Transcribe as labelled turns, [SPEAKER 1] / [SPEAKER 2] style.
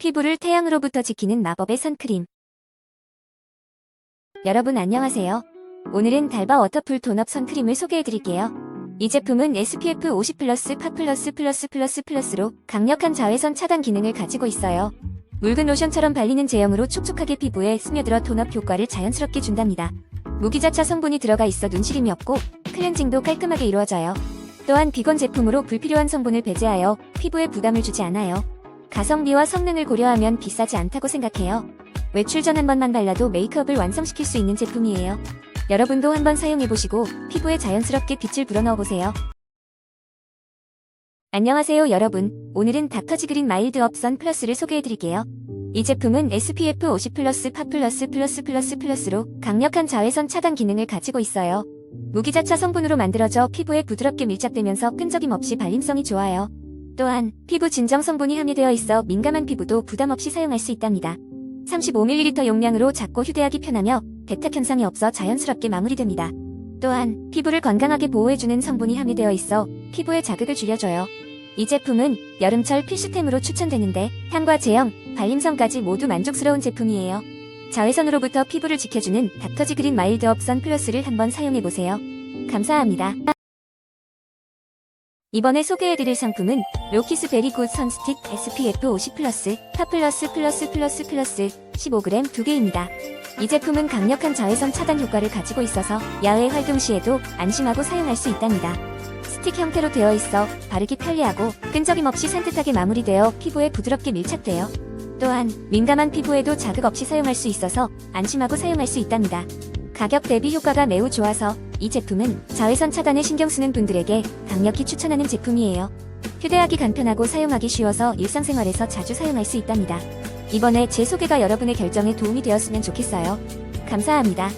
[SPEAKER 1] 피부를 태양으로부터 지키는 마법의 선크림. 여러분 안녕하세요. 오늘은 달바 워터풀 톤업 선크림을 소개해드릴게요. 이 제품은 SPF 50 플러스 파 플러스 플러스 플러스 플러스로 강력한 자외선 차단 기능을 가지고 있어요. 묽은 로션처럼 발리는 제형으로 촉촉하게 피부에 스며들어 톤업 효과를 자연스럽게 준답니다. 무기자차 성분이 들어가 있어 눈시림이 없고 클렌징도 깔끔하게 이루어져요. 또한 비건 제품으로 불필요한 성분을 배제하여 피부에 부담을 주지 않아요. 가성비와 성능을 고려하면 비싸지 않다고 생각해요. 외출 전 한 번만 발라도 메이크업을 완성시킬 수 있는 제품이에요. 여러분도 한번 사용해보시고 피부에 자연스럽게 빛을 불어넣어보세요. 안녕하세요 여러분. 오늘은 닥터지그린 마일드 업 선 플러스를 소개해드릴게요. 이 제품은 SPF 50 플러스 파 플러스 플러스 플러스 플러스로 강력한 자외선 차단 기능을 가지고 있어요. 무기자차 성분으로 만들어져 피부에 부드럽게 밀착되면서 끈적임 없이 발림성이 좋아요. 또한 피부 진정 성분이 함유되어 있어 민감한 피부도 부담 없이 사용할 수 있답니다. 35ml 용량으로 작고 휴대하기 편하며 배탁 현상이 없어 자연스럽게 마무리됩니다. 또한 피부를 건강하게 보호해주는 성분이 함유되어 있어 피부에 자극을 줄여줘요. 이 제품은 여름철 필수템으로 추천되는데 향과 제형, 발림성까지 모두 만족스러운 제품이에요. 자외선으로부터 피부를 지켜주는 닥터지 그린 마일드 업선 플러스를 한번 사용해보세요. 감사합니다. 이번에 소개해드릴 상품은 로키스 베리굿 선스틱 SPF 50 플러스 파 플러스 플러스 플러스 플러스 15g 2개입니다. 이 제품은 강력한 자외선 차단 효과를 가지고 있어서 야외 활동 시에도 안심하고 사용할 수 있답니다. 스틱 형태로 되어 있어 바르기 편리하고 끈적임 없이 산뜻하게 마무리되어 피부에 부드럽게 밀착돼요. 또한 민감한 피부에도 자극 없이 사용할 수 있어서 안심하고 사용할 수 있답니다. 가격 대비 효과가 매우 좋아서 이 제품은 자외선 차단에 신경 쓰는 분들에게 강력히 추천하는 제품이에요. 휴대하기 간편하고 사용하기 쉬워서 일상생활에서 자주 사용할 수 있답니다. 이번에 제 소개가 여러분의 결정에 도움이 되었으면 좋겠어요. 감사합니다.